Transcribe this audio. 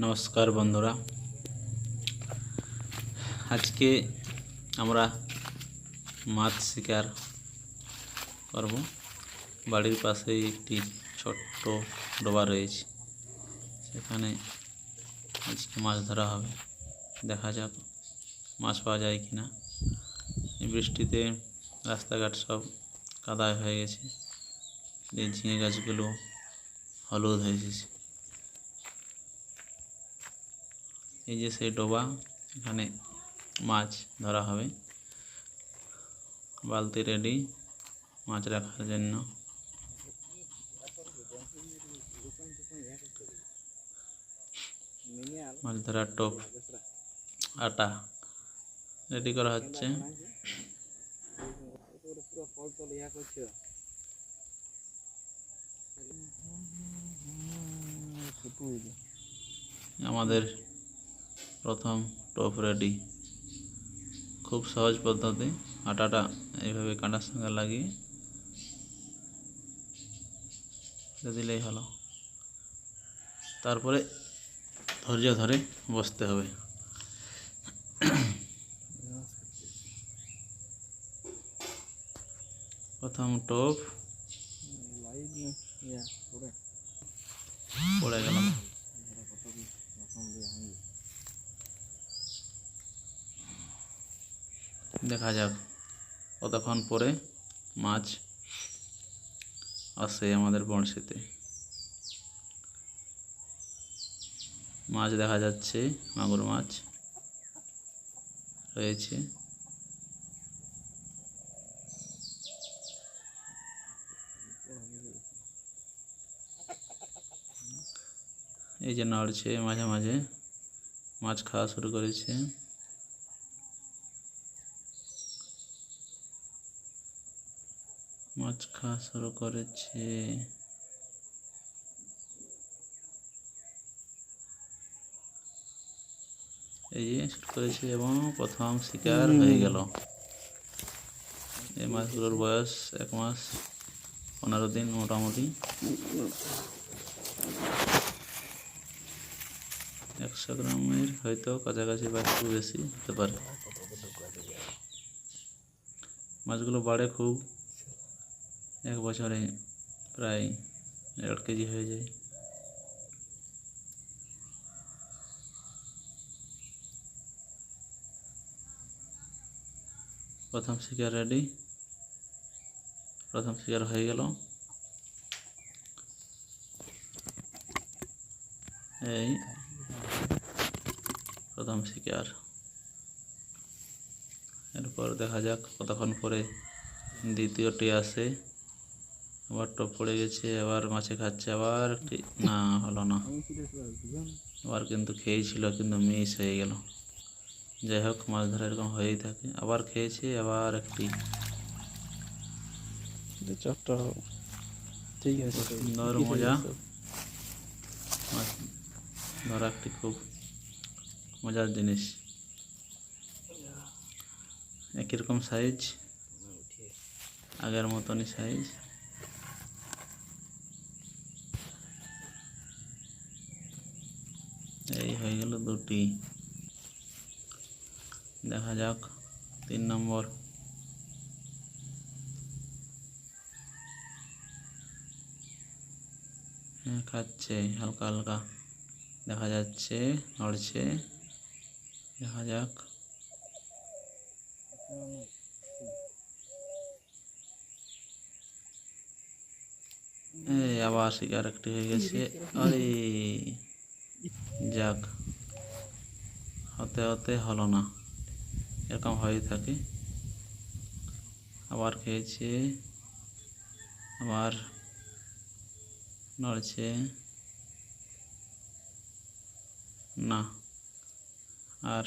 নমস্কার বন্ধুরা। আজকে আমরা মাছ শিকার করব। বাড়ির পাশেই একটি ছোট্ট ডোবা রয়েছে। সেখানে আজকে মাছ ধরা হবে। দেখা যাক মাছ পাওয়া যায় কি না বৃষ্টিতে রাস্তাঘাট সব কাদায় হয়ে গেছে। ঝিঙে গাছগুলো হলুদ হয়ে এসেছে এই যে সেই ডোবা, এখানে মাছ ধরা হবে। বালতি রেডি মাছ রাখার জন্য। মাছ ধরার টোপ, আটা রেডি করা হচ্ছে। আমাদের প্রথম টোপ রেডি। খুব সহজ পদ্ধতি। আটাটা এইভাবে কাঁটার সঙ্গে লাগিয়ে দিয়ে দিলেই হলো। তারপরে ধৈর্য ধরে বসতে হবে। প্রথম টোপ। পড়ে গেল। দেখা যাক। কতক্ষণ পরে মাছ আসে আমাদের বড়শিতে মাছ দেখা যাচ্ছে, মাগুর মাছ রয়েছে। এই যে নড়ছে, মাঝে মাঝে মাছ খাওয়া শুরু করেছে। মাছ খাওয়া শুরু করেছে। এই যে শুরু করেছে এবং প্রথম শিকার হয়ে গেল। এই মাছগুলোর বয়স এক মাস পনেরো দিন মোটামুটি। একশো গ্রামের হয়তো কাছাকাছি বা একটু বেশি হতে পারে। মাছগুলো বাড়ে খুব। এক বছরে প্রায় দেড় কেজি হয়ে যায়। প্রথম শিকার রেডি প্রথম শিকার হয়ে গেল। এই প্রথম শিকার। এরপর দেখা যাক কতক্ষণ পরে দ্বিতীয়টি আসে। আবার টপ পড়ে গেছে আবার মাছে খাচ্ছে আবার একটি না হলো না। আবার কিন্তু খেয়েছিল কিন্তু মিস হয়ে গেল। যাই হোক মাছ ধরা এরকম হয়েই থাকে। আবার খেয়েছে আবার একটি। চারটা ঠিক আছে। সুন্দর মজা। মাছ ধরা একটি খুব মজার জিনিস। একই রকম সাইজ আগের মতনই সাইজ এই হয়ে গেল দুটি দেখা যাক তিন নম্বর হ্যাঁ খাচ্ছে হালকা হালকা দেখা যাচ্ছে নড়ছে দেখা যাক এই আবার শিকার একটি হয়ে গেছে আরে যাক হতে হতে হলো না। এরকম হয়ে থাকে। আবার খেয়েছে আবার নড়ছে। না আর